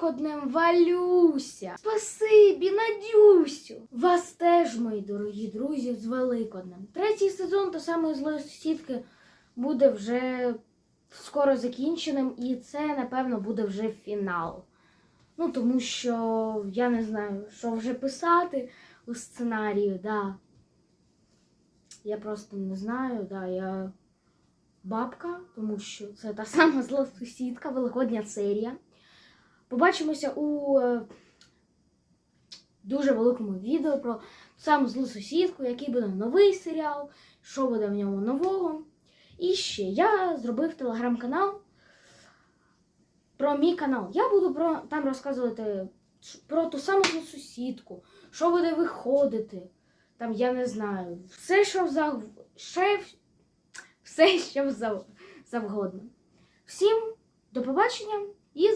Великоднем Валюся! Спасибі, Надюсю! Вас теж, мої дорогі друзі, з Великоднем. Третій сезон та самої злої сусідки буде вже скоро закінченим, і це, напевно, буде вже фінал. Ну, тому що я не знаю, що вже писати у сценарію, да. Я просто не знаю, да, я бабка, тому що це та сама зла сусідка, великодня серія. Побачимося у е, дуже великому відео про саму злу сусідку, який буде новий серіал, що буде в ньому нового. І ще я зробив телеграм-канал про мій канал. Я буду про, там розказувати про ту саму злу сусідку, що буде виходити. Там я не знаю, все, що зав... ще... все, що завгодно. Всім до побачення і